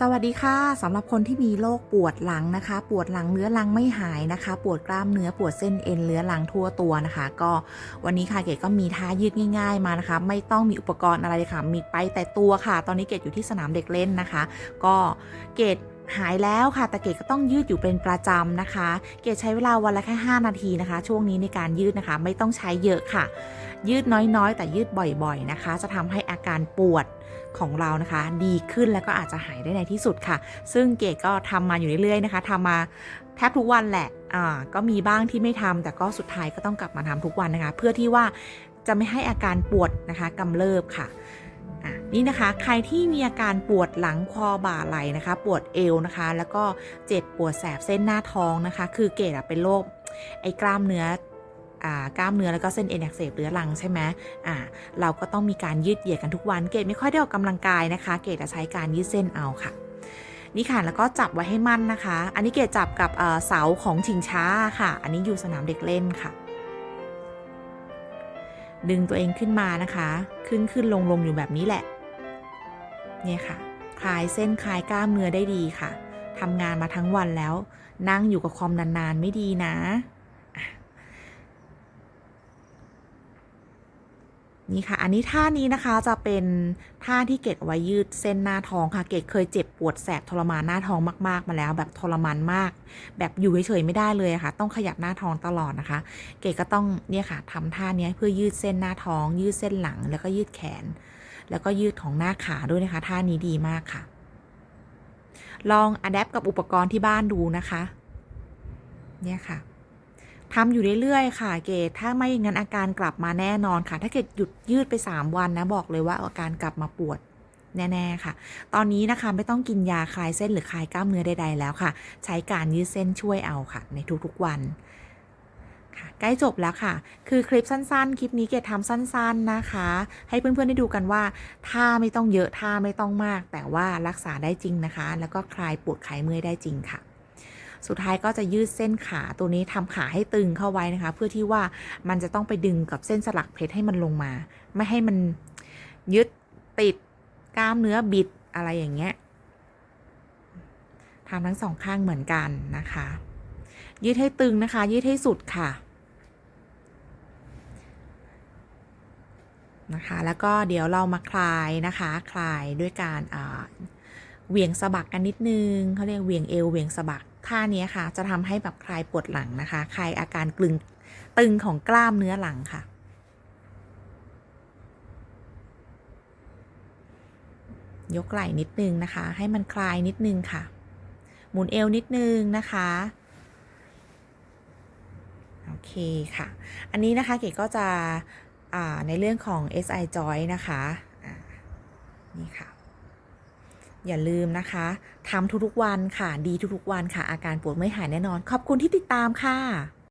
สวัสดีค่ะสำหรับคนที่มีโรคปวดหลังนะคะ ปวดหลังเรื้อรังไม่หายนะคะ ปวดกล้ามเนื้อปวดเส้นเอ็นเรื้อรังทั่วตัวนะคะ ก็วันนี้ค่ะเกดก็มีท่ายืดง่ายๆมานะคะ ไม่ต้องมีอุปกรณ์อะไรเลยค่ะ มีไปแต่ตัวค่ะ ตอนนี้เกดอยู่ที่สนามเด็กเล่นนะคะ ก็เกดหายแล้วค่ะ แต่เกดก็ต้องยืดอยู่เป็นประจำนะคะ เกดใช้เวลาวันละแค่ 5 นาทีนะคะ ช่วงนี้ในการยืดนะคะ ไม่ต้องใช้เยอะค่ะ ยืดน้อยๆ แต่ยืดบ่อยๆนะคะ จะทำให้อาการปวด ของเรานะคะ ดีขึ้นแล้วก็อาจจะหายได้ในที่สุดค่ะ ซึ่งเกดก็ทำมาอยู่เรื่อยๆนะคะทำมาแทบทุกวันแหละอ่าก็มีบ้างที่ไม่ทำแต่ก็สุดท้ายก็ต้องกลับมาทำทุกวันนะคะ เพื่อที่ว่าจะไม่ให้อาการปวดนะคะกำเริบค่ะอะนี่นะคะ ใครที่มีอาการปวดหลังคอบ่าไหล่นะคะ ปวดเอวนะคะ แล้วก็เจ็บปวดแสบเส้นหน้าท้องนะคะ คือเกดเป็นโรคไอ้กล้ามเนื้อ กล้ามเนื้อแล้วก็เส้นเอ็นอักเสบเรื้อรังใช่ไหมอ่าเราก็ต้องมีการยืดเหยียดกันทุกวัน เกดไม่ค่อยได้ออกกำลังกายนะคะ เกดจะใช้การยืดเส้นเอาค่ะนี่ค่ะแล้วก็จับไว้ให้มั่นนะคะ อันนี้เกดจับกับเสาของชิงช้าค่ะ อันนี้อยู่สนามเด็กเล่นค่ะ ดึงตัวเองขึ้นมานะคะ ขึ้นขึ้นลงลงอยู่แบบนี้แหละ เนี่ยค่ะ คลายเส้นคลายกล้ามเนื้อได้ดีค่ะทำงานมาทั้งวันแล้ว นั่งอยู่กับคอมนานๆไม่ดีนะ นี่ค่ะ อันนี้ท่านี้นะคะจะเป็นท่าที่เกดไว้ยืดเส้นหน้าท้องค่ะ เกดเคยเจ็บปวดแสบทรมานหน้าท้องมากๆมาแล้ว แบบทรมานมาก แบบอยู่เฉยๆไม่ได้เลยะค่ะ ต้องขยับหน้าท้องตลอดนะคะ เกดก็ต้องเนี่ยค่ะทำท่านี้เพื่อยืดเส้นหน้าท้อง ยืดเส้นหลัง แล้วก็ยืดแขน แล้วก็ยืดของหน้าขาด้วยนะคะ ท่านี้ดีมากค่ะ ลองอัดแอปกับอุปกรณ์ที่บ้านดูนะคะ เนี่ยค่ะ ทำอยู่เรื่อยๆ ค่ะ เกดถ้าไม่อย่างนั้นอาการกลับมาแน่นอนค่ะ ถ้าเกดหยุดยืดไป 3 วันนะบอกเลยว่าอาการกลับมาปวดแน่ๆค่ะ ตอนนี้นะคะไม่ต้องกินยาคลายเส้นหรือคลายกล้ามเนื้อใดๆแล้วค่ะ ใช้การยืดเส้นช่วยเอาค่ะ ในทุกๆวันค่ะใกล้จบแล้วค่ะ คือคลิปสั้นๆ คลิปนี้เกดทำสั้นๆนะคะ ให้เพื่อนๆได้ดูกันว่าท่าไม่ต้องเยอะท่าไม่ต้องมาก แต่ว่ารักษาได้จริงนะคะ แล้วก็คลายปวดคลายเมื่อยได้จริงค่ะ สุดท้ายก็จะยืดเส้นขาตัวนี้ทำขาให้ตึงเข้าไว้นะคะ เพื่อที่ว่ามันจะต้องไปดึงกับเส้นสลักเพชรให้มันลงมา ไม่ให้มันยึดติดกล้ามเนื้อบิดอะไรอย่างเงี้ยทำทั้งสองข้างเหมือนกันนะคะ ยืดให้ตึงนะคะ ยืดให้สุดค่ะนะคะแล้วก็เดี๋ยวเรามาคลายนะคะคลายด้วยการอ่าเหวี่ยงสะบักกันนิดนึงเขาเรียกเหวี่ยงเอวเหวี่ยงสะบัก ท่านี้ค่ะ จะทำให้แบบคลายปวดหลังนะคะ คลายอาการกลึงตึงของกล้ามเนื้อหลังค่ะ ยกไหล่นิดนึงนะคะ ให้มันคลายนิดนึงค่ะ หมุนเอวนิดนึงนะคะโอเคค่ะ อันนี้นะคะเก๋ก็จะในเรื่องของ SI joint นะคะ นี่ค่ะ อย่าลืมนะคะทำทุกๆวันค่ะ ดีทุกๆวันค่ะ อาการปวดไม่หายแน่นอน ขอบคุณที่ติดตามค่ะ